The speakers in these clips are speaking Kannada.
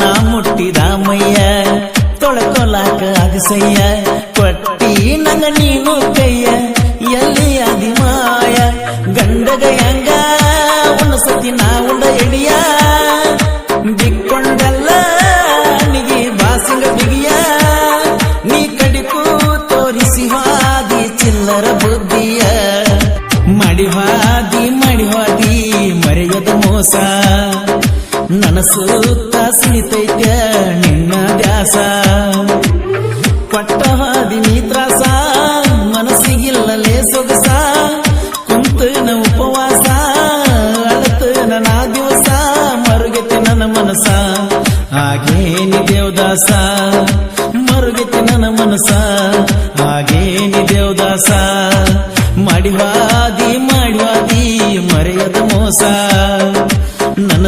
ನಾ ಮುಟ್ಟಿದ ಮಯ್ಯ ತೊಳ್ಕೊಲಾಕ ಅಗಸಯ್ಯ ಕೊಟ್ಟಿ ನಂಗ ನೀನು ಕೈಯ ಎಲ್ಲಿ ಅದಿ ಮಾಯ ಗಂಡಗ ಹೆಂಗ ಒಂದು ಸತಿ ನಾ ಉಂಡ ಕೊಟ್ಟ ಹಾದಿ ನೀ ತ್ರಾಸ ಮನಸ್ಸಿಗಿಲ್ಲಲೇ ಸೊಗಸ ಕುಂತನ ಉಪವಾಸ ಅಳತನ ನಾ ದಿವಸ ಮರುಗೆತೆ ನನ್ನ ಮನಸ ಹಾಗೇನಿ ದೇವದಾಸ ಮರುಗೆತೆ ನನ್ನ ಮನಸ ಹಾಗೇನಿ ದೇವದಾಸ, ಮಾಡಿವಾದಿ ಮಾಡಿವಾದಿ, ಮರೆಯದ ಮೋಸ. ನನ್ನ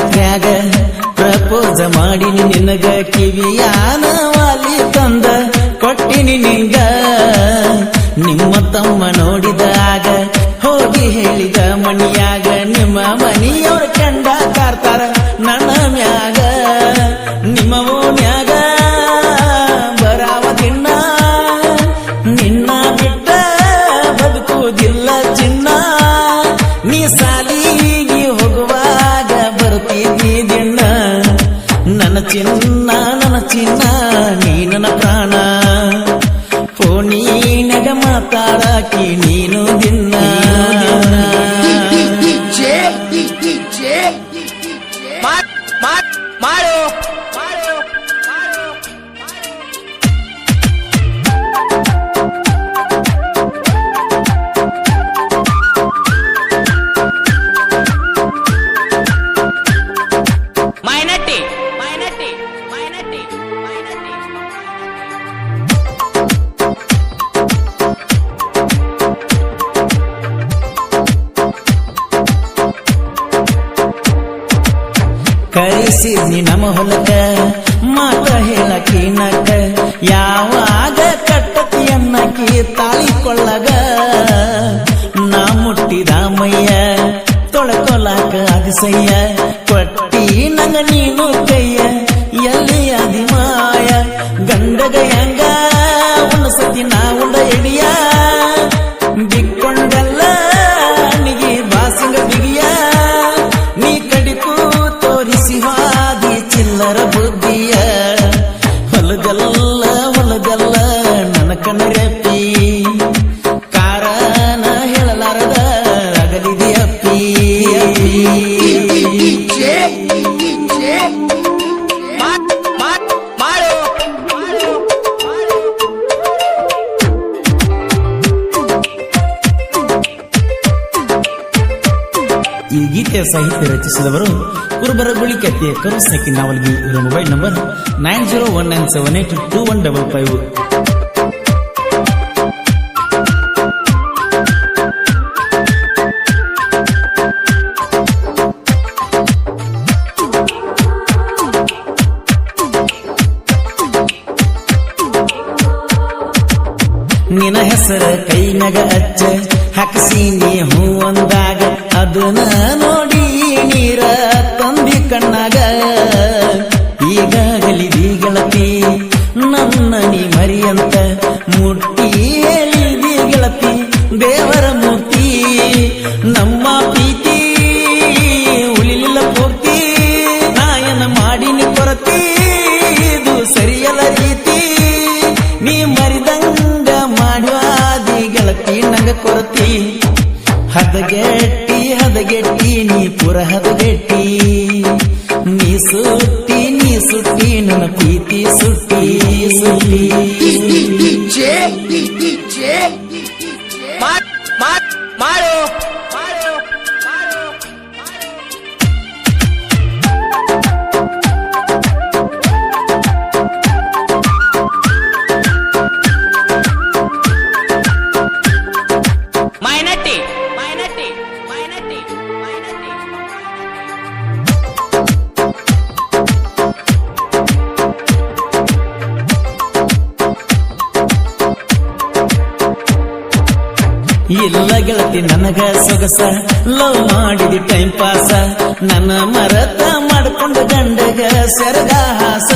ಜಾತ್ರ್ಯಾಗ ಪ್ರಪೋಸ ಮಾಡಿನಿ ನಿನಗ ಕಿವಿಯಾನ ವಾಲಿ ತಂದ ಕೊಟ್ಟಿನಿ ನಿಂಗ. ನಿಮ್ಮ ತಮ್ಮ ನೋಡಿದಾಗ ಹೋಗಿ ಹೇಳಿದ ಮಣಿಯಾಗ ನಿಮ್ಮ ಮನಿಯವರು ಕಂಡ ಕಾರ್ತಾರ. ini ಕರೆಸಿದ್ನಿ ನಮ್ಮ ಹೊಲಕ, ಮಾತ ಹೇಳಕಿ ನಕ ಯಾವಾಗ ಕಟ್ಟತಿ ತಾಳಿಕೊಳ್ಳಗ ನಾ ಮುಟ್ಟಿದ ಮಯ್ಯ ತೊಳ್ಕೊಲಾಕ ಅಗಸಯ್ಯ, ಕೊಟ್ಟಿ ನಂಗ ನೀನು ಕೈಯ, ಎಲ್ಲಿ ಅದಿ ಮಾಯ? ಗಂಡಗ ಹೆಂಗ, ಒಂದು ಸತಿ ನಾ ಉಂಡ ಎಡಿಯ. ಬಿಕ್ಕೊಂಡಲ್ಲ ನಿಗೆ ಬಾಸಿಂಗ ಬಿಗಿಯ. ನೀ ಕಡಿಕು ತೋರಿಸಿ ಈ ಸಾಹಿತ್ಯ ರಚಿಸಿದವರು ಕುರುಬರ ಕಥೆಯ ಕರುಸಕ್ಕಿ ನಾವಲ್ಗಿ ಇವರ mobile number nine zero one nine seven eight two one double five ನಿನ ಹೆಸರ ಕೈ ನಗ ಅಚ್ಚ ನೀ ಹೂ ಅಂದಾಗ ಅದನ್ನ ನೋಡಿ ನೀರ ತಂದಿ ಕಣ್ಣಾಗ. ಈಗಾಗಲಿದಿ ಗೆಳತಿ ನನ್ನ ನೀ ಮರಿಯಂತ ಮುಟ್ಟಿ ಹೇಳಿದಿ ಗೆಳತಿ ದೇವರ ಮೂರ್ತಿ, ನಮ್ಮ ಪ್ರೀತಿ ಉಳಿಲಿಲ್ಲ ಪೂರ್ತಿ, ನಾಯನ ಮಾಡಿನಿ ಕೊರತಿ, ಇದು ಸರಿಯಲ್ಲ ರೀತಿ. ನೀ ಮರಿದಂಗ ಮಾಡುವಾದಿ ಗೆಳತಿ ನಂಗ ಕೊರತಿ. ಹದಗೆಟ್ಟಿ ಹದಗೆಟ್ಟಿ ನೀ ಪುರ ಹದಗೆಟ್ಟಿ ನೀ ಸುತ್ತಿ ನೀ ಸುತ್ತಿ ನನ್ನ ಪ್ರೀತಿ ಸುಟ್ಟಿ ಸುಟ್ಟಿ ಮಾಡು ಇಲ್ಲ ಗೆಳತಿ, ನನಗ ಸೊಗಸ. ಲವ್ ಮಾಡಿದಿ ಟೈಮ್ ಪಾಸ ನನ್ನ ಮರತ ಮಾಡ್ಕೊಂಡು ಗಂಡಗ ಸರದಾಸ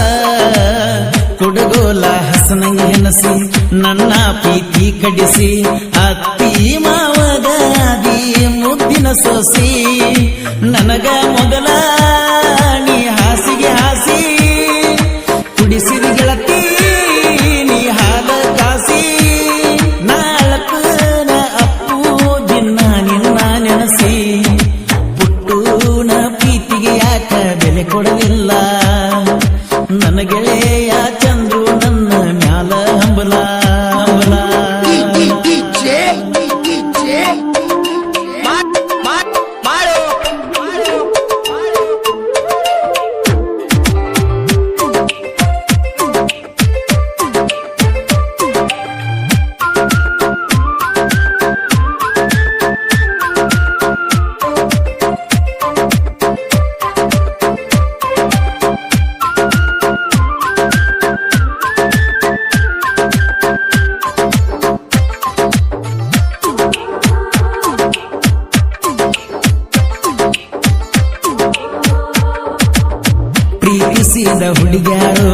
ಕೊಡಗೋಲ ಹಸನಂಗಿ ಹೆನಸಿ, ನನ್ನ ಪ್ರೀತಿ ಕಡಿಸಿ. ಅತ್ತಿ ಮಾವಗಾದಿ ಮುದ್ದಿನ ಸೋಸಿ. ನನಗ ಮೊದಲ ಪ್ರೀತಿಸಿದ ಹುಡುಗ್ಯಾರು,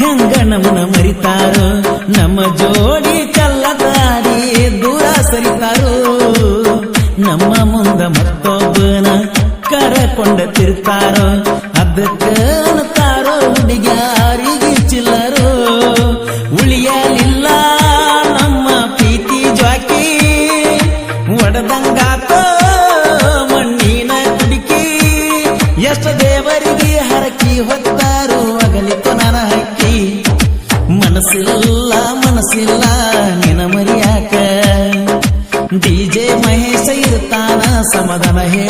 ಹೆಂಗ ನಮ್ಮನ ಮರಿತಾರೋ, ನಮ್ಮ ಜೋಡಿ ಕಲ್ಲದಾರಿ ದೂರ ಸರಿತಾರೋ. ನಮ್ಮ ಮುಂದ ಮತ್ತೊಬ್ಬನ ಕರಕೊಂಡ ತಿರ್ತಾರೋ, ಅದಕ್ಕೆ ತಾರೋ ಹುಡುಗ್ಯಾರಿ సమాధాన హే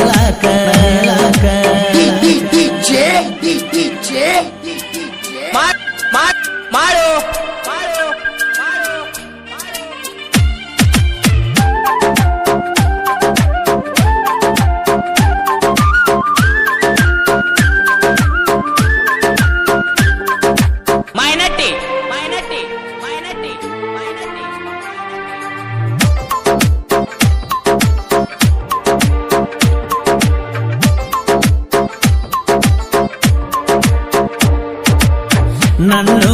জানো